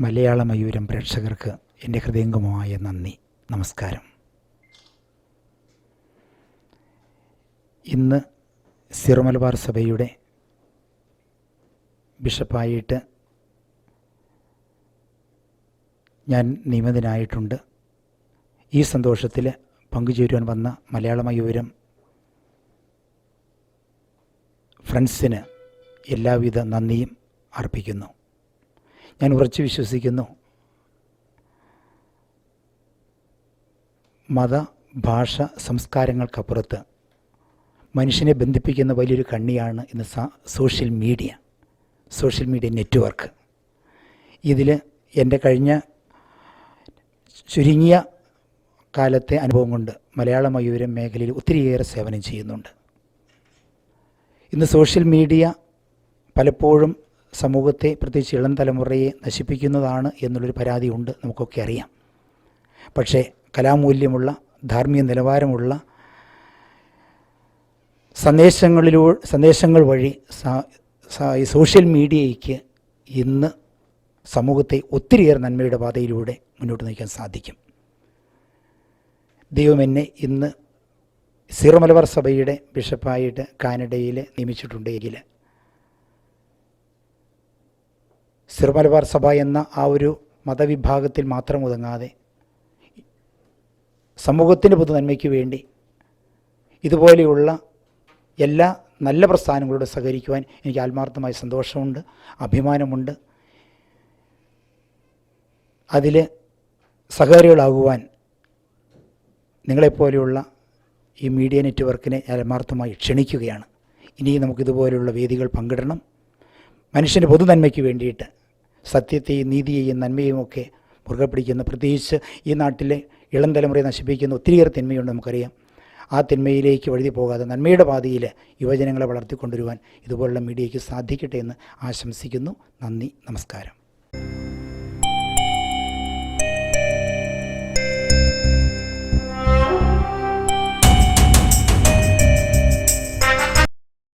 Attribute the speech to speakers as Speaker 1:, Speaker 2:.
Speaker 1: മലയാള മയൂരം പ്രേക്ഷകർക്ക് എന്റെ ഹൃദയംഗമമായ നന്ദി. നമസ്കാരം. ഇന്ന് സിറുമലബാർ സഭയുടെ ബിഷപ്പായിട്ട് ഞാൻ നിയമിതനായിട്ടുണ്ട്. ഈ സന്തോഷത്തിൽ പങ്കുചേരുവാൻ വന്ന മലയാള മയൂരം ഫ്രണ്ട്സിന് എല്ലാവിധ നന്ദിയും അർപ്പിക്കുന്നു. ഞാൻ ഉറച്ചു വിശ്വസിക്കുന്നു. മത ഭാഷ സംസ്കാരങ്ങൾക്കപ്പുറത്ത് മനുഷ്യനെ ബന്ധിപ്പിക്കുന്ന വലിയൊരു കണ്ണിയാണ് ഇന്ന് social media social media network. ഇതിൽ എന്റെ കഴിഞ്ഞ ചുരുങ്ങിയ കാലത്തെ അനുഭവം കൊണ്ട് മലയാള മയൂരം മേഖലയിൽ ഒത്തിരിയേറെ സേവനം ചെയ്യുന്നുണ്ട്. ഇന്ന് സോഷ്യൽ മീഡിയ പലപ്പോഴും സമൂഹത്തെ പ്രത്യേകിച്ച് ഇളം തലമുറയെ നശിപ്പിക്കുന്നതാണ് എന്നുള്ളൊരു പരാതിയുണ്ട് നമുക്കൊക്കെ അറിയാം. പക്ഷേ കലാമൂല്യമുള്ള ധാർമ്മിക നിലവാരമുള്ള സന്ദേശങ്ങളിലൂ സന്ദേശങ്ങൾ വഴി ഈ സോഷ്യൽ മീഡിയയ്ക്ക് ഇന്ന് സമൂഹത്തെ ഒത്തിരിയേറെ നന്മയുടെ പാതയിലൂടെ മുന്നോട്ട് നയിക്കാൻ സാധിക്കും. ദൈവം എന്നെ ഇന്ന് സീറോ മലബാർ സഭയുടെ ബിഷപ്പായിട്ട് കാനഡയിൽ നിയമിച്ചിട്ടുണ്ടെങ്കിൽ സീറോ മലബാർ സഭ എന്ന ആ ഒരു മതവിഭാഗത്തിൽ മാത്രം ഒതുങ്ങാതെ സമൂഹത്തിന്റെ പുതുനന്മയ്ക്ക് വേണ്ടി ഇതുപോലെയുള്ള എല്ലാ നല്ല പ്രസ്ഥാനങ്ങളോട് സഹകരിക്കുവാൻ എനിക്ക് ആത്മാർത്ഥമായ സന്തോഷമുണ്ട് അഭിമാനമുണ്ട്. അതിൽ സഹകാരികളാകുവാൻ നിങ്ങളെപ്പോലെയുള്ള ഈ മീഡിയ നെറ്റ്വർക്കിനെ ആത്മാർത്ഥമായി ക്ഷണിക്കുകയാണ്. ഇനി നമുക്കിതുപോലെയുള്ള വേദികൾ പങ്കിടണം. മനുഷ്യന്റെ പൊതുനന്മയ്ക്ക് വേണ്ടിയിട്ട് സത്യത്തെയും നീതിയെയും നന്മയും ഒക്കെ മുറുകെ പിടിക്കുന്ന പ്രത്യേകിച്ച് ഈ നാട്ടിലെ ഇളം തലമുറയെ നശിപ്പിക്കുന്ന ഒത്തിരിയേറെ തിന്മയുണ്ട് നമുക്കറിയാം. ആ തിന്മയിലേക്ക് വഴുതി പോകാതെ നന്മയുടെ പാതയിൽ യുവജനങ്ങളെ വളർത്തിക്കൊണ്ടുവരുവാൻ ഇതുപോലുള്ള മീഡിയയ്ക്ക് സാധിക്കട്ടെ എന്ന് ആശംസിക്കുന്നു. നന്ദി നമസ്കാരം.